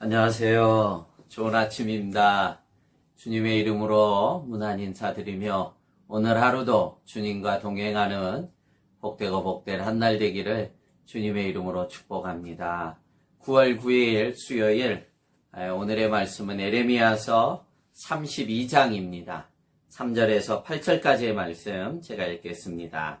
안녕하세요. 좋은 아침입니다. 주님의 이름으로 문안 인사드리며 오늘 하루도 주님과 동행하는 복되고 복된 한 날 되기를 주님의 이름으로 축복합니다. 9월 9일 수요일 에, 오늘의 말씀은 에레미야서 32장입니다. 3절에서 8절까지의 말씀 제가 읽겠습니다.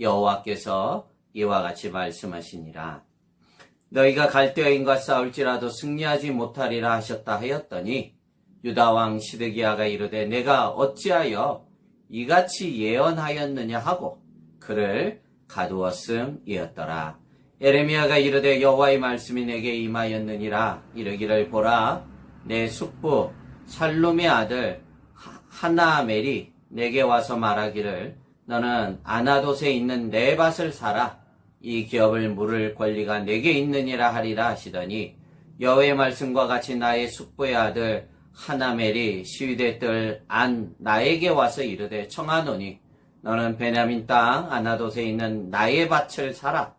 여호와께서 이와 같이 말씀하시니라. 너희가 갈대아인과 싸울지라도 승리하지 못하리라 하셨다 하였더니 유다 왕 시드기야가 이르되 내가 어찌하여 이같이 예언하였느냐 하고 그를 가두었음이었더라. 에레미야가 이르되 여호와의 말씀이 내게 임하였느니라 이르기를 보라 내 숙부 살롬의 아들 하나멜이 내게 와서 말하기를 너는 아나돗에 있는 내 밭을 사라. 이 기업을 물을 권리가 내게 있느니라 하리라 하시더니 여호와의 말씀과 같이 나의 숙부의 아들 하나멜이 시위대 뜰안 나에게 와서 이르되 청하노니 너는 베냐민 땅 아나돗에 있는 나의 밭을 사라.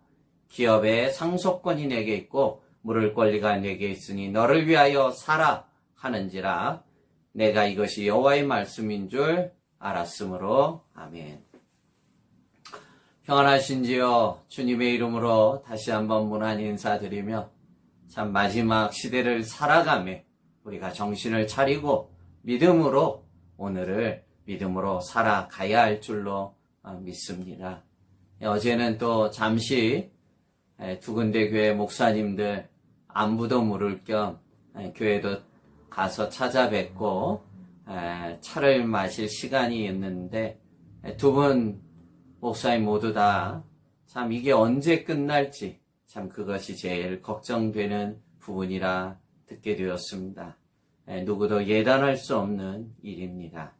기업의 상속권이 내게 있고 물을 권리가 내게 있으니 너를 위하여 사라 하는지라. 내가 이것이 여호와의 말씀인 줄 알았으므로 아멘. 평안하신지요 주님의 이름으로 다시 한번 문안 인사드리며 참 마지막 시대를 살아가며 우리가 정신을 차리고 믿음으로 오늘을 믿음으로 살아가야 할 줄로 믿습니다. 어제는 또 잠시 두 군데 교회 목사님들 안부도 물을 겸 교회도 가서 찾아뵙고 차를 마실 시간이 있는데 두 분 목사님 모두 다 참 이게 언제 끝날지 참 그것이 제일 걱정되는 부분이라 듣게 되었습니다. 누구도 예단할 수 없는 일입니다.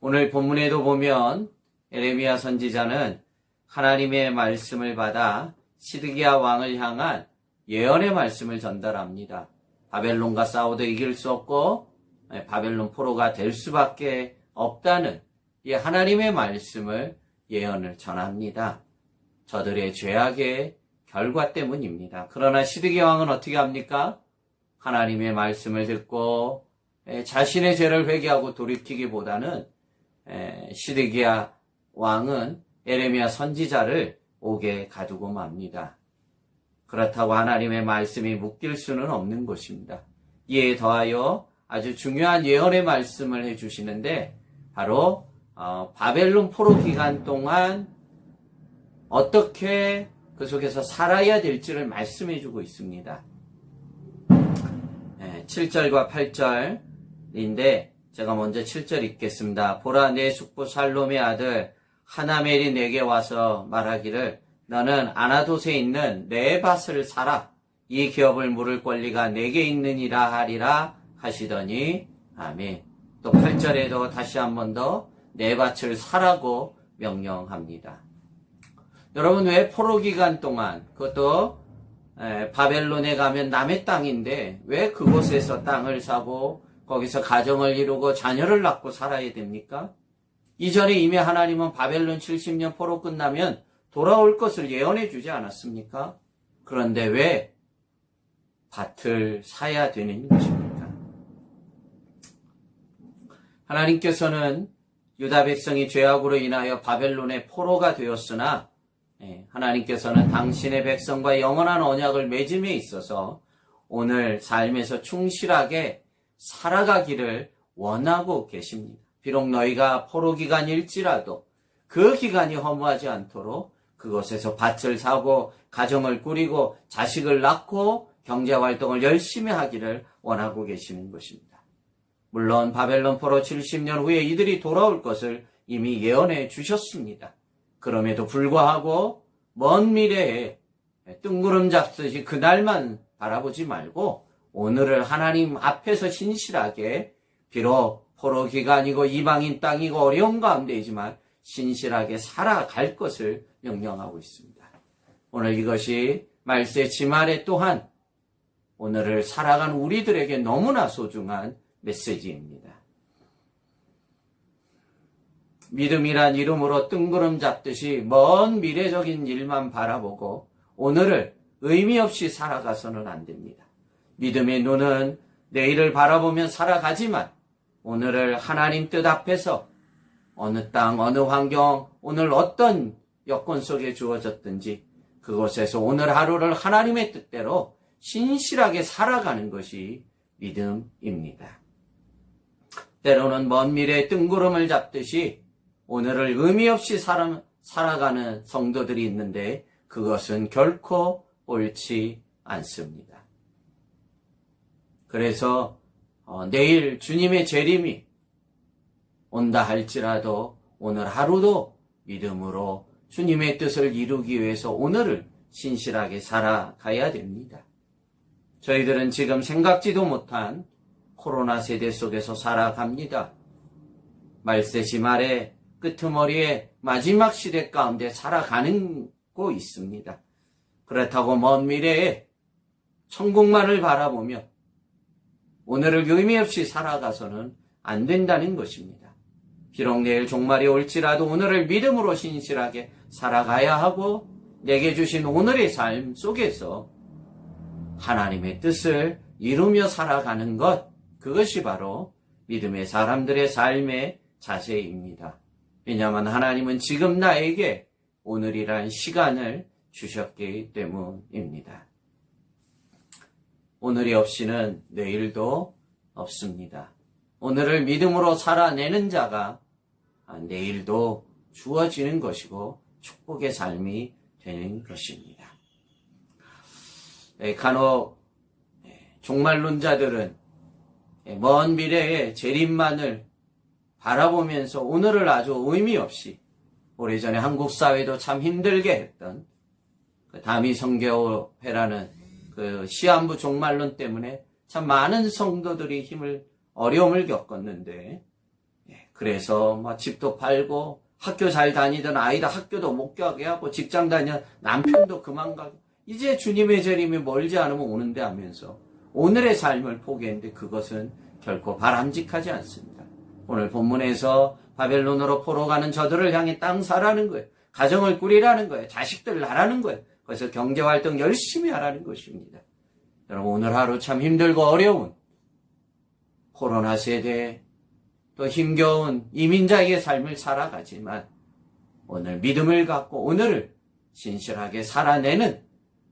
오늘 본문에도 보면 에레미야 선지자는 하나님의 말씀을 받아 시드기야 왕을 향한 예언의 말씀을 전달합니다. 바벨론과 싸워도 이길 수 없고 바벨론 포로가 될 수밖에 없다는 이 하나님의 말씀을 예언을 전합니다. 저들의 죄악의 결과 때문입니다. 그러나 시드기야 왕은 어떻게 합니까? 하나님의 말씀을 듣고 자신의 죄를 회개하고 돌이키기보다는 시드기야 왕은 에레미야 선지자를 옥에 가두고 맙니다. 그렇다고 하나님의 말씀이 묶일 수는 없는 것입니다. 이에 더하여 아주 중요한 예언의 말씀을 해주시는데 바로 어, 바벨론 포로 기간 동안 어떻게 그 속에서 살아야 될지를 말씀해 주고 있습니다. 네, 7절과 8절인데 제가 먼저 7절 읽겠습니다. 보라 내 숙부 살롬의 아들 하나멜이 내게 와서 말하기를 너는 아나돗에 있는 내 밭을 사라. 이 기업을 물을 권리가 내게 있느니라 하리라 하시더니 아멘. 또 8절에도 다시 한 번 더 내 밭을 사라고 명령합니다. 여러분 왜 포로 기간 동안 그것도 바벨론에 가면 남의 땅인데 왜 그곳에서 땅을 사고 거기서 가정을 이루고 자녀를 낳고 살아야 됩니까? 이전에 이미 하나님은 바벨론 70년 포로 끝나면 돌아올 것을 예언해 주지 않았습니까? 그런데 왜 밭을 사야 되는 것입니까? 하나님께서는 유다 백성이 죄악으로 인하여 바벨론의 포로가 되었으나 하나님께서는 당신의 백성과 영원한 언약을 맺음에 있어서 오늘 삶에서 충실하게 살아가기를 원하고 계십니다. 비록 너희가 포로 기간일지라도 그 기간이 허무하지 않도록 그곳에서 밭을 사고 가정을 꾸리고 자식을 낳고 경제 활동을 열심히 하기를 원하고 계시는 것입니다. 물론 바벨론 포로 70년 후에 이들이 돌아올 것을 이미 예언해 주셨습니다. 그럼에도 불구하고 먼 미래에 뜬구름 잡듯이 그날만 바라보지 말고 오늘을 하나님 앞에서 신실하게 비록 포로 기간이고 이방인 땅이고 어려운 가운데이지만 신실하게 살아갈 것을 명령하고 있습니다. 오늘 이것이 말세 지말에 또한 오늘을 살아간 우리들에게 너무나 소중한 메시지입니다. 믿음이란 이름으로 뜬구름 잡듯이 먼 미래적인 일만 바라보고 오늘을 의미 없이 살아가서는 안 됩니다. 믿음의 눈은 내일을 바라보며 살아가지만 오늘을 하나님 뜻 앞에서 어느 땅, 어느 환경, 오늘 어떤 여건 속에 주어졌든지 그곳에서 오늘 하루를 하나님의 뜻대로 신실하게 살아가는 것이 믿음입니다. 때로는 먼 미래의 뜬구름을 잡듯이 오늘을 의미 없이 살아, 살아가는 성도들이 있는데 그것은 결코 옳지 않습니다. 그래서 어, 내일 주님의 재림이 온다 할지라도 오늘 하루도 믿음으로 주님의 뜻을 이루기 위해서 오늘을 신실하게 살아가야 됩니다. 저희들은 지금 생각지도 못한 코로나 세대 속에서 살아갑니다. 말세시 말에 끄트머리에 마지막 시대 가운데 살아가는 고 있습니다. 그렇다고 먼 미래에 천국만을 바라보며 오늘을 의미 없이 살아가서는 안 된다는 것입니다. 비록 내일 종말이 올지라도 오늘을 믿음으로 신실하게 살아가야 하고 내게 주신 오늘의 삶 속에서 하나님의 뜻을 이루며 살아가는 것, 그것이 바로 믿음의 사람들의 삶의 자세입니다. 왜냐하면 하나님은 지금 나에게 오늘이란 시간을 주셨기 때문입니다. 오늘이 없이는 내일도 없습니다. 오늘을 믿음으로 살아내는 자가 내일도 주어지는 것이고 축복의 삶이 되는 것입니다. 예, 간혹 예, 종말론자들은 예, 먼 미래의 재림만을 바라보면서 오늘을 아주 의미 없이 오래전에 한국 사회도 참 힘들게 했던 그 다미 성교회라는 그 시한부 종말론 때문에 참 많은 성도들이 힘을 어려움을 겪었는데 예, 그래서 뭐 집도 팔고 학교 잘 다니던 아이들 학교도 못 가게 하고 직장 다니던 남편도 그만 가고 이제 주님의 재림이 멀지 않으면 오는데 하면서 오늘의 삶을 포기했는데 그것은 결코 바람직하지 않습니다. 오늘 본문에서 바벨론으로 포로 가는 저들을 향해 땅 사라는 거예요. 가정을 꾸리라는 거예요. 자식들 나라는 거예요. 그래서 경제활동 열심히 하라는 것입니다. 여러분 오늘 하루 참 힘들고 어려운 코로나 세대 또 힘겨운 이민자의 삶을 살아가지만 오늘 믿음을 갖고 오늘을 신실하게 살아내는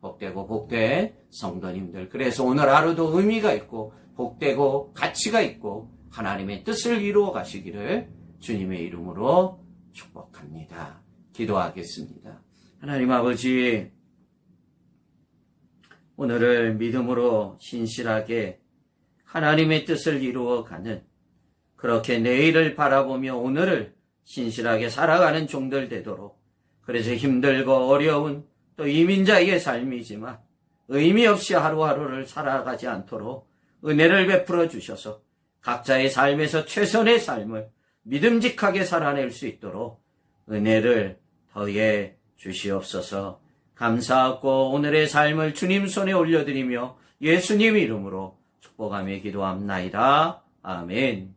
복되고 복된 성도님들. 그래서 오늘 하루도 의미가 있고 복되고 가치가 있고 하나님의 뜻을 이루어 가시기를 주님의 이름으로 축복합니다. 기도하겠습니다. 하나님 아버지, 오늘을 믿음으로 신실하게 하나님의 뜻을 이루어 가는 그렇게 내일을 바라보며 오늘을 신실하게 살아가는 종들 되도록 그래서 힘들고 어려운 또 이민자의 삶이지만 의미 없이 하루하루를 살아가지 않도록 은혜를 베풀어 주셔서 각자의 삶에서 최선의 삶을 믿음직하게 살아낼 수 있도록 은혜를 더해 주시옵소서 감사하고 오늘의 삶을 주님 손에 올려드리며 예수님 이름으로 축복하며 기도합나이다. 아멘.